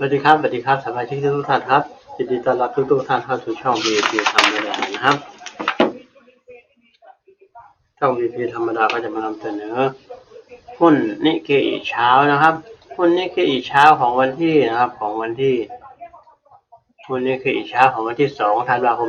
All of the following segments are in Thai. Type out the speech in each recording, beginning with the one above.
สวัสดีครับสวัสดีครับสมาชิกทุกท่านครับยินดีต้อนรับทุกทุกท่านเข้าสู่ช่อง VIP ธรรมดานะครับ ช่อง VIP ธรรมดาก็จะมานำเสนอหุ้นนิเคอีเช้านะครับหุ้นนิเคอีเช้าของวันที่นะครับ ของวันที่หุ้นนิเคอีเช้าของวันที่2ธันวาคม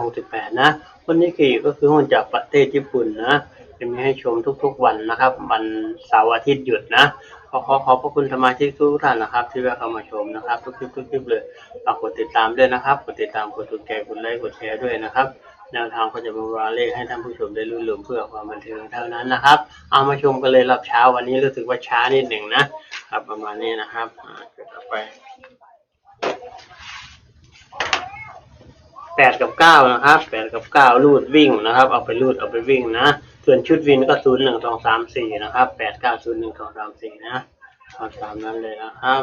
2568นะหุ้นนิเคอีก็คือหุ้นจากประเทศญี่ปุ่นนะจะมีให้ชมทุกๆวันนะครับ วันเสาร์อาทิตย์หยุดนะ ขอขอขอบพระคุณสมาชิกทุกท่านนะครับ ที่แวะเข้ามาชมนะครับ ทุกคลิปทุกคลิปเลยฝากกดติดตามด้วยนะครับกดติดตามกดถูกใจกดไลค์กดแชร์ด้วยนะครับแนวทางก็จะมาวาเลขให้ท่านผู้ชมได้รู้ลืมเพื่อความบันเทิงเท่านั้นนะครับ เอามาชมกันเลยรับเช้าวันนี้รู้สึกว่าช้านิดหนึ่งนะครับประมาณนี้นะครับเกิดต่อไปแปดกับเก้านะครับแปดกับเก้าลูดวิ่งนะครับ เอาไปลูดเอาไปวิ่งนะ ส่วนชุดวินก็ศูนย์หนึ่งสองสามสี่นะครับแปดเก้าศูนย์หนึ่งสองสามสี่นะเอาตามนั้นเลยนะครับ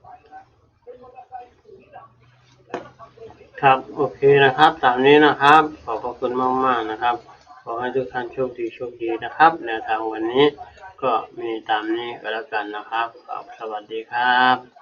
ครับ โอเคนะครับ ตามนี้นะครับ ขอบพระคุณมากมากนะครับ ขอให้ทุกท่านโชคดีโชคดีนะครับในวทางวันนี้ก็มีตามนี้ก็แล้วกันนะครับครับสวัสดีครับ